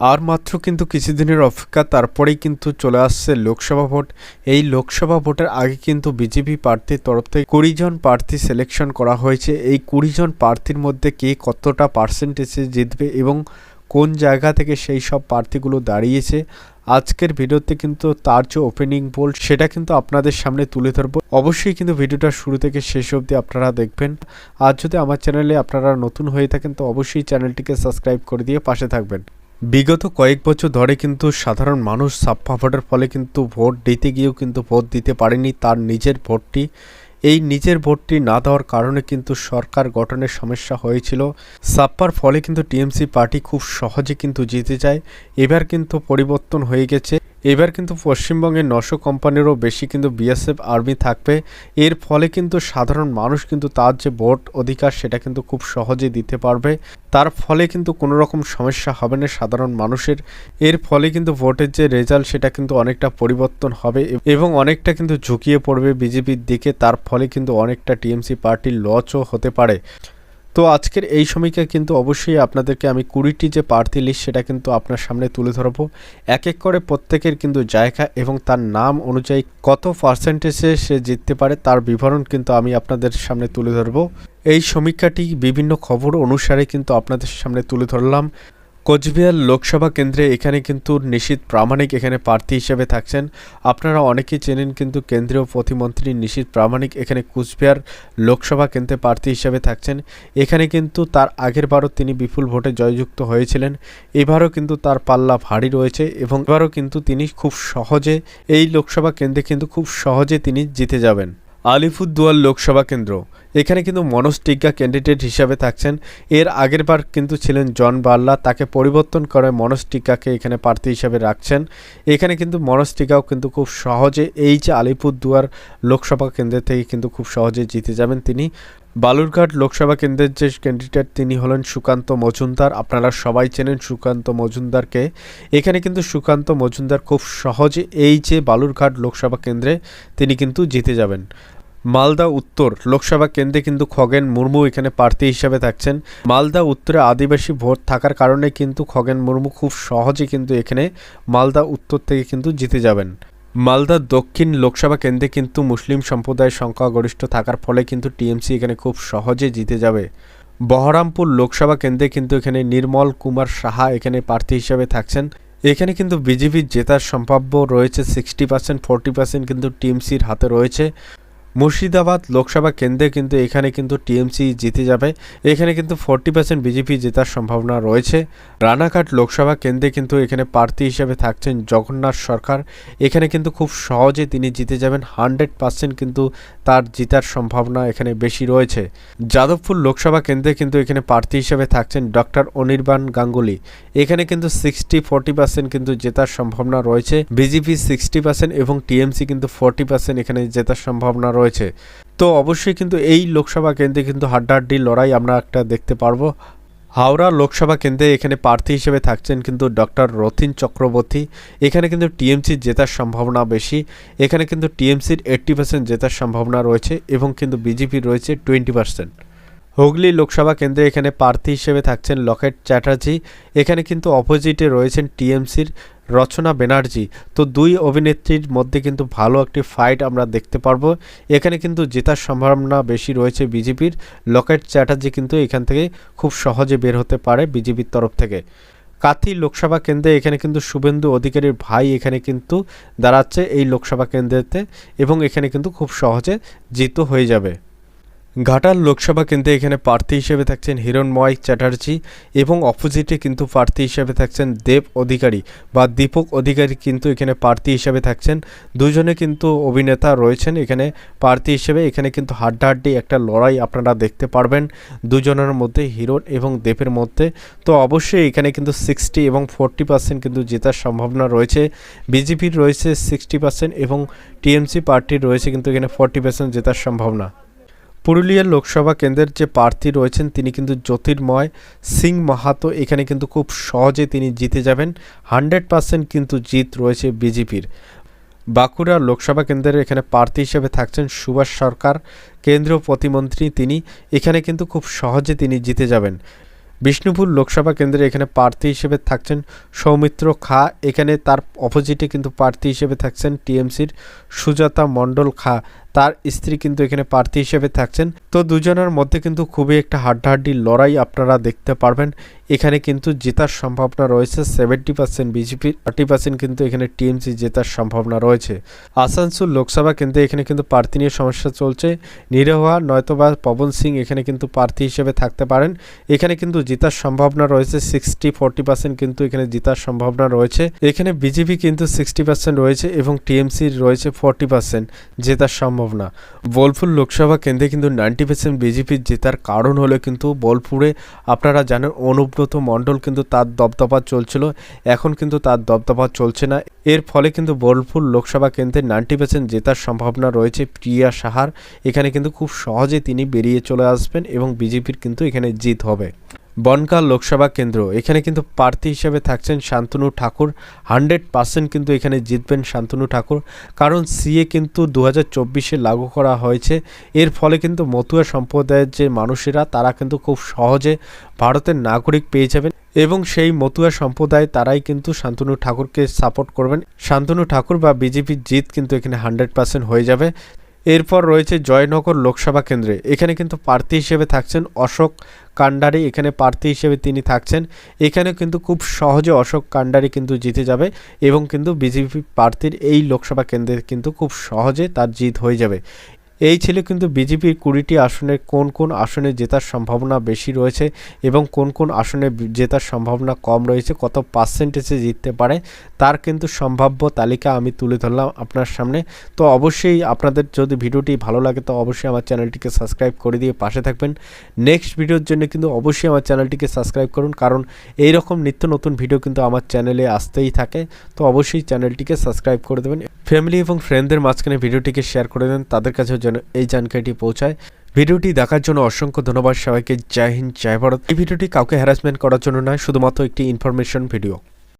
আর মাত্র কিন্তু কিছুদিনের অপেক্ষা, তারপরেই কিন্তু চলে আসছে লোকসভা ভোট। এই লোকসভা ভোটের আগে কিন্তু বিজেপি প্রার্থীর তরফ থেকে কুড়ি জন প্রার্থী সিলেকশন করা হয়েছে। এই কুড়ি জন প্রার্থীর মধ্যে কে কতটা পার্সেন্টেজে জিতবে এবং কোন জায়গা থেকে সেই সব প্রার্থীগুলো দাঁড়িয়েছে, আজকের ভিডিওতে কিন্তু তার যে ওপেনিং বোল সেটা কিন্তু আপনাদের সামনে তুলে ধরবো। অবশ্যই কিন্তু ভিডিওটা শুরু থেকে শেষ অবধি আপনারা দেখবেন। আর যদি আমার চ্যানেলে আপনারা নতুন হয়ে থাকেন, তো অবশ্যই চ্যানেলটিকে সাবস্ক্রাইব করে দিয়ে পাশে থাকবেন। বিগত কয়েক বছর ধরে কিন্তু সাধারণ মানুষ সাপ্পা ভোটের ফলে কিন্তু ভোট দিতে গিয়েও কিন্তু ভোট দিতে পারেনি তার নিজের ভোটটি। এই নিজের ভোটটি না দেওয়ার কারণে কিন্তু সরকার গঠনের সমস্যা হয়েছিল। সাপ্পার ফলে কিন্তু টিএমসি পার্টি খুব সহজে কিন্তু জিতে যায়। এবার কিন্তু পরিবর্তন হয়ে গেছে। এবার কিন্তু পশ্চিমবঙ্গে নশো কোম্পানিরও বেশি কিন্তু বিএসএফ আর্মি থাকবে। এর ফলে কিন্তু সাধারণ মানুষ কিন্তু তার যে ভোট অধিকার সেটা কিন্তু খুব সহজে দিতে পারবে। তার ফলে কিন্তু কোনো রকম সমস্যা হবে না সাধারণ মানুষের। এর ফলে কিন্তু ভোটের যে রেজাল্ট সেটা কিন্তু অনেকটা পরিবর্তন হবে এবং অনেকটা কিন্তু ঝুঁকিয়ে পড়বে বিজেপির দিকে। তার ফলে কিন্তু অনেকটা টিএমসি পার্টির লচও হতে পারে। তো আজকের এই সমীক্ষা কিন্তু অবশ্যই আপনাদেরকে আমি কুড়িটি যে প্রার্থী লিস্ট সেটা কিন্তু আপনার সামনে তুলে ধরবো। এক এক করে প্রত্যেকের কিন্তু জায়গা এবং তার নাম অনুযায়ী কত পার্সেন্টেজে সে জিততে পারে তার বিবরণ কিন্তু আমি আপনাদের সামনে তুলে ধরবো। এই সমীক্ষাটি বিভিন্ন খবর অনুসারে কিন্তু আপনাদের সামনে তুলে ধরলাম। কোচবিহার লোকসভা কেন্দ্রে এখানে কিন্তু নিশীত প্রামাণিক এখানে প্রার্থী হিসেবে থাকছেন। আপনারা অনেকেই চেনেন কিন্তু কেন্দ্রীয় প্রতিমন্ত্রী নিশীত প্রামাণিক এখানে কুচবিহার লোকসভা কেন্দ্রে প্রার্থী হিসেবে থাকছেন। এখানে কিন্তু তার আগের বারও তিনি বিপুল ভোটে জয়যুক্ত হয়েছিলেন। এবারও কিন্তু তার পাল্লা ভারী রয়েছে এবং এবারও কিন্তু তিনি খুব সহজে এই লোকসভা কেন্দ্রে কিন্তু খুব সহজে তিনি জিতে যাবেন। আলিপুরদুয়ার লোকসভা কেন্দ্র। এখানে কিন্তু মনোজ ক্যান্ডিডেট হিসাবে থাকছেন। এর আগের বার কিন্তু ছিলেন জন বার্লা তাকে পরিবর্তন করে মনোজ এখানে প্রার্থী হিসাবে রাখছেন। এখানে কিন্তু মনোজ কিন্তু খুব সহজে এই যে আলিপুরদুয়ার লোকসভা কেন্দ্রের থেকে কিন্তু খুব সহজে জিতে যাবেন তিনি। বালুরঘাট লোকসভা কেন্দ্রের যে ক্যান্ডিডেট তিনি হলেন সুকান্ত মজুমদার। আপনারা সবাই চেনেন সুকান্ত মজুমদারকে। এখানে কিন্তু সুকান্ত মজুমদার খুব সহজে এই যে বালুরঘাট লোকসভা কেন্দ্রে তিনি কিন্তু জিতে যাবেন। মালদা উত্তর লোকসভা কেন্দ্রে কিন্তু খগেন মুর্মু এখানে প্রার্থী হিসাবে থাকছেন। মালদা উত্তরে আদিবাসী ভোট থাকার কারণে কিন্তু খগেন মুর্মু খুব সহজে কিন্তু এখানে মালদা উত্তর থেকে কিন্তু জিতে যাবেন। মালদা দক্ষিণ লোকসভা কেন্দ্রে কিন্তু মুসলিম সম্প্রদায়ের সংখ্যাগরিষ্ঠ থাকার ফলে কিন্তু টিএমসি এখানে খুব সহজে জিতে যাবে। বহরমপুর লোকসভা কেন্দ্রে কিন্তু এখানে নির্মল কুমার সাহা এখানে প্রার্থী হিসাবে থাকছেন। এখানে কিন্তু বিজেপির জেতার সম্ভাব্য রয়েছে সিক্সটি পার্সেন্ট ফোরটি পার্সেন্ট কিন্তু টিএমসির হাতে রয়েছে। মুর্শিদাবাদ লোকসভা কেন্দ্রে কিন্তু এখানে কিন্তু টিএমসি জিতে যাবে। এখানে কিন্তু ফোরটি পার্সেন্ট বিজেপি জেতার সম্ভাবনা রয়েছে। রানাঘাট লোকসভা কেন্দ্রে কিন্তু এখানে প্রার্থী হিসেবে থাকছেন জগন্নাথ সরকার। এখানে কিন্তু খুব সহজে তিনি জিতে যাবেন। হান্ড্রেড পার্সেন্ট কিন্তু তার জিতার সম্ভাবনা এখানে বেশি রয়েছে। যাদবপুর লোকসভা কেন্দ্রে কিন্তু এখানে প্রার্থী হিসেবে থাকছেন ডক্টর অনির্বাণ গাঙ্গুলি। এখানে কিন্তু সিক্সটি ফোরটি পার্সেন্ট কিন্তু জেতার সম্ভাবনা রয়েছে। বিজেপি সিক্সটি পার্সেন্ট এবং টিএমসি কিন্তু ফোরটি পার্সেন্ট এখানে জেতার সম্ভাবনা রয়েছে। তো অবশ্যই কিন্তু এই লোকসভা কেন্দ্রে কিন্তু হাড্ডাহাড্ডি লড়াই আমরা একটা দেখতে পারব। হাওড়া লোকসভা কেন্দ্রে এখানে প্রার্থী হিসেবে থাকছেন কিন্তু ডক্টর রথিন চক্রবর্তী। এখানে কিন্তু টিএমসির জেতার সম্ভাবনা বেশি। এখানে কিন্তু টিএমসির এইট্টি পার্সেন্ট জেতার সম্ভাবনা রয়েছে এবং কিন্তু বিজেপির রয়েছে টোয়েন্টি পার্সেন্ট। হুগলি লোকসভা কেন্দ্রে এখানে প্রার্থী হিসেবে থাকছেন লকেট চ্যাটার্জি। এখানে কিন্তু অপোজিটে রয়েছেন টিএমসির রচনা ব্যানার্জি তো দুই অভিনেত্রীর মধ্যে কিন্তু ভালো একটি ফাইট আমরা দেখতে পারব। এখানে কিন্তু জেতার সম্ভাবনা বেশি রয়েছে বিজেপির। লকেট চ্যাটার্জি কিন্তু এখান থেকে খুব সহজে বের হতে পারে বিজেপির তরফ থেকে। কাথি লোকসভা কেন্দ্রে এখানে কিন্তু শুভেন্দু অধিকারীর ভাই এখানে কিন্তু দাঁড়াচ্ছে এই লোকসভা কেন্দ্রেতে এবং এখানে কিন্তু খুব সহজে জিত হয়ে যাবে। ঘাটাল লোকসভা কেন্দ্রে এখানে প্রার্থী হিসেবে থাকছেন হিরণময় চ্যাটার্জি এবং অপোজিটে কিন্তু প্রার্থী হিসেবে থাকছেন দেব অধিকারী বা দীপক অধিকারী কিন্তু এখানে প্রার্থী হিসেবে থাকছেন। দুজনে কিন্তু অভিনেতা রয়েছেন এখানে প্রার্থী হিসেবে। এখানে কিন্তু হাড্ডাহাড্ডি একটা লড়াই আপনারা দেখতে পারবেন। দুজনের মধ্যে হিরণ এবং দেবের মধ্যে। তো অবশ্যই এখানে কিন্তু সিক্সটি এবং ফোরটি পার্সেন্ট কিন্তু জেতার সম্ভাবনা রয়েছে। বিজেপির রয়েছে সিক্সটি পার্সেন্ট এবং টিএমসি পার্টির রয়েছে কিন্তু এখানে ফোরটি পার্সেন্ট জেতার সম্ভাবনা। পুরুলিয়ার লোকসভা কেন্দ্রের যে প্রার্থী রয়েছেন, তিনি কিন্তু জ্যোতির্ময় সিং মাহাতো। এখানে কিন্তু খুব সহজে তিনি জিতে যাবেন। হান্ড্রেড পার্সেন্ট কিন্তু জিত রয়েছে বিজেপির। বাঁকুড়া লোকসভা কেন্দ্রের এখানে প্রার্থী হিসেবে থাকছেন সুভাষ সরকার, কেন্দ্রীয় প্রতিমন্ত্রী তিনি। এখানে কিন্তু খুব সহজে তিনি জিতে যাবেন। বিষ্ণুপুর লোকসভা কেন্দ্রে এখানে প্রার্থী হিসেবে থাকছেন সৌমিত্র খা। এখানে তার অপোজিটে কিন্তু প্রার্থী হিসেবে থাকছেন টিএমসির সুজাতা মণ্ডল খা। তার স্ত্রী কিন্তু এখানে প্রার্থী হিসেবে থাকছেন। তো দুজনের মধ্যে কিন্তু খুবই একটা হাড্ডাহাড্ডি লড়াই আপনারা দেখতে পারবেন। এখানে কিন্তু জেতার সম্ভাবনা রয়েছে। সেভেন্টি পার্সেন্ট বিজেপির থার্টি পার্সেন্ট কিন্তু এখানে টিএমসি জেতার সম্ভাবনা রয়েছে। আসানসোল লোকসভা কেন্দ্রে এখানে কিন্তু প্রার্থী নিয়ে সমস্যা চলছে। নিরোহা নয়তোবা পবন সিং এখানে কিন্তু প্রার্থী হিসেবে থাকতে পারেন। এখানে কিন্তু জেতার সম্ভাবনা রয়েছে। সিক্সটি ফোরটি পার্সেন্ট কিন্তু এখানে জেতার সম্ভাবনা রয়েছে। এখানে বিজেপি কিন্তু সিক্সটি পার্সেন্ট রয়েছে এবং টিএমসির রয়েছে ফোরটি পার্সেন্ট জেতার সম্ভাবনা। বোলপুর লোকসভা কেন্দ্রে কিন্তু নাইনটি পার্সেন্ট বিজেপির জেতার কারণ হলো কিন্তু বোলপুরে আপনারা জানেন অনুব্রত মণ্ডল কিন্তু তার দবদবা চলছিল। এখন কিন্তু তার দবদবা চলছে না। এর ফলে কিন্তু বোলপুর লোকসভা কেন্দ্রে নাইনটি পার্সেন্ট জেতার সম্ভাবনা রয়েছে প্রিয়া সাহার। এখানে কিন্তু খুব সহজে তিনি বেরিয়ে চলে আসবেন এবং বিজেপির কিন্তু এখানে জিত হবে। বনগাঁ লোকসভা কেন্দ্র। এখানে কিন্তু প্রার্থী হিসেবে থাকছেন শান্তনু ঠাকুর। হান্ড্রেড পার্সেন্ট কিন্তু এখানে জিতবেন শান্তনু ঠাকুর। কারণ সিএ কিন্তু দু হাজার লাগু করা হয়েছে। এর ফলে কিন্তু মতুয়া সম্প্রদায়ের যে মানুষেরা, তারা কিন্তু খুব সহজে ভারতের নাগরিক পেয়ে যাবেন এবং সেই মতুয়া সম্প্রদায় তারাই কিন্তু শান্তনু ঠাকুরকে সাপোর্ট করবেন। শান্তনু ঠাকুর বা বিজেপির জিত কিন্তু এখানে হান্ড্রেড পার্সেন্ট হয়ে যাবে। এরপর রয়েছে জয়নগর লোকসভা কেন্দ্রে। এখানে কিন্তু প্রার্থী হিসেবে থাকছেন অশোক কান্ডারি। এখানে প্রার্থী হিসেবে তিনি থাকছেন। এখানে কিন্তু খুব সহজে অশোক কান্ডারি কিন্তু জিতে যাবে এবং কিন্তু বিজেপি প্রার্থীর এই লোকসভা কেন্দ্রে কিন্তু খুব সহজে তার জিত হয়ে যাবে। এই ছিল কিন্তু বিজেপির কুড়িটি আসনে কোন কোন আসনে জেতার সম্ভাবনা বেশি রয়েছে এবং কোন কোন আসনে জেতার সম্ভাবনা কম রয়েছে, কত পার্সেন্টেজে জিততে পারে, তার কিন্তু সম্ভাব্য তালিকা আমি তুলে ধরলাম আপনার সামনে। তো অবশ্যই আপনাদের যদি ভিডিওটি ভালো লাগে, তো অবশ্যই আমার চ্যানেলটিকে সাবস্ক্রাইব করে দিয়ে পাশে থাকবেন। নেক্সট ভিডিওর জন্য কিন্তু অবশ্যই আমার চ্যানেলটিকে সাবস্ক্রাইব করুন, কারণ এই রকম নিত্য নতুন ভিডিও কিন্তু আমার চ্যানেলে আসতেই থাকে। তো অবশ্যই চ্যানেলটিকে সাবস্ক্রাইব করে দেবেন। ফ্যামিলি এবং ফ্রেন্ডদের মাঝখানে ভিডিওটিকে শেয়ার করে দেন, তাদের কাছেও যেন এই জানকারিটি পৌঁছায়। ভিডিওটি দেখার জন্য অসংখ্য ধন্যবাদ সবাইকে। জয় হিন্দ, জয় ভারত। এই ভিডিওটি কাউকে হ্যারাসমেন্ট করার জন্য নয়, শুধুমাত্র একটি ইনফরমেশন ভিডিও